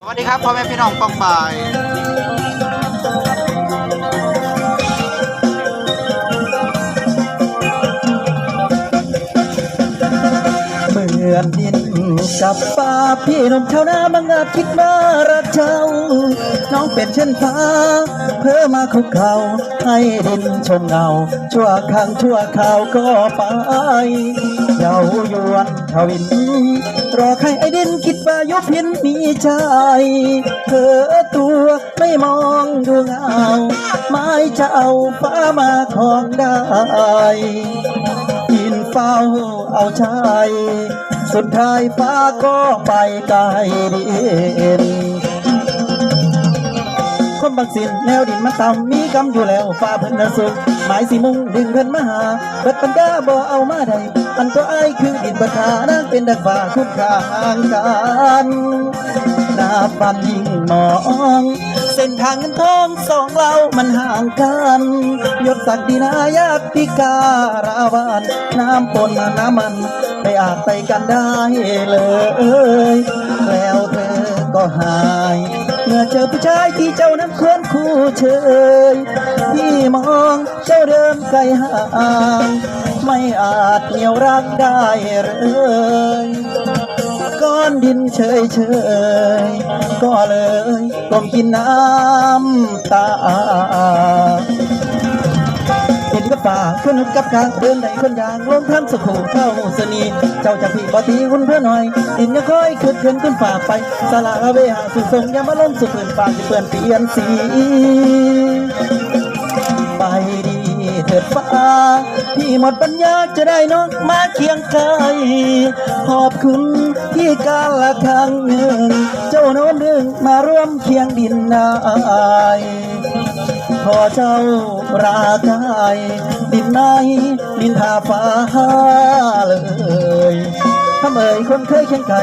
สวัสดีครับพ่อแม่พี่น้องกองบายเมือดินกับฟ้าพี่หนุ่มชาวนาบางอาจคิดว่ารักเจ้า น้องเป็นเช่นฟ้า เพื่อมาคุกเข่าให้ดินชมเงา ชั่วครั้งชั่วคราวก็ไปเยาวยวนทวิน รอใครไอ้ดินคิดว่ายุพินมีใจเธอตัวไม่มองดูเงาไม่จะเอาฟ้ามาของได้ยินเฝ้าเอาใจสุดท้ายฟ้าก็ไปไกลเด่น บางสินแนวดินมันต่ำมีกำอยู่แล้วฟ้าเพิ่นนะสุขหมายสิมุ่งดึงเพิ่นมาหาเบิดปัญญาบ่เอามาได้อันตัวไอายคือดินบัดขานั่งเป็นดักฟ้าคุณค่าห่างกันหน้าปันยิ่งมองเส้นทางเงินทองสองเรามันห่างกันยศศักดินายากพิการาวานน้ำปนน้ำมันไม่อาจไปกันได้เลย แล้วเธอก็หาย เมื่อเจอผู้ชายที่เจ้านั้นควรคู่เชยพี่มองเจ้าเดิมไกลห่างไม่อาจเหนียวรักได้เลยก้อนดินเฉยเฉยก็เลยก้มกินน้ำตา เห็นกับป่าคนหุบกับกลางเดินได้คนยางลงทางสุขูเข้าสนี เจ้าจะพี่บอตีคุณเพื่อหน่อยดินยังค่อยขึ้นขึ้นขึ้นฝ่าไปสลาเวหาสุดทรงยามาลงสุดเปื่อนปากจะเปื่อนเปลี่ยนสี ไปดีเถิดฟ้าพี่หมดปัญญาจะได้น้องมาเคียงกายขอบคุณที่การละครั้งหนึ่ง เจ้าโน้มดึงมาร่วมเคียงดินนาย พอเจ้ารากายดินไหนดินทาฟ้าเลยทำเอ่ยคนเคยเคียงไก่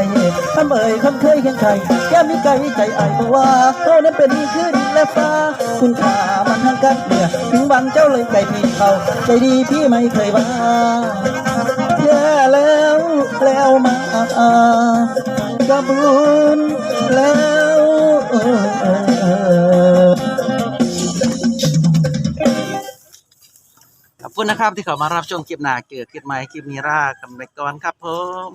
ทำเอ่ยคนเคยเคียงไก่แก้มมีไก่ใจไอ้บอกว่าเขานั้นเป็นขึ้นและฟ้า คุณค่ามันทั้งกันเมื่อถึงวันเจ้าเลยไก่พี่เขาใจดีพี่ไม่เคยว่าแย่แล้วแล้วมากระบุญแล้วเออ คุณนะครับที่เขามารับชมคลิปหนาเกิดคลิปใหม่คลิปนี้รากันไปก่อนครับผม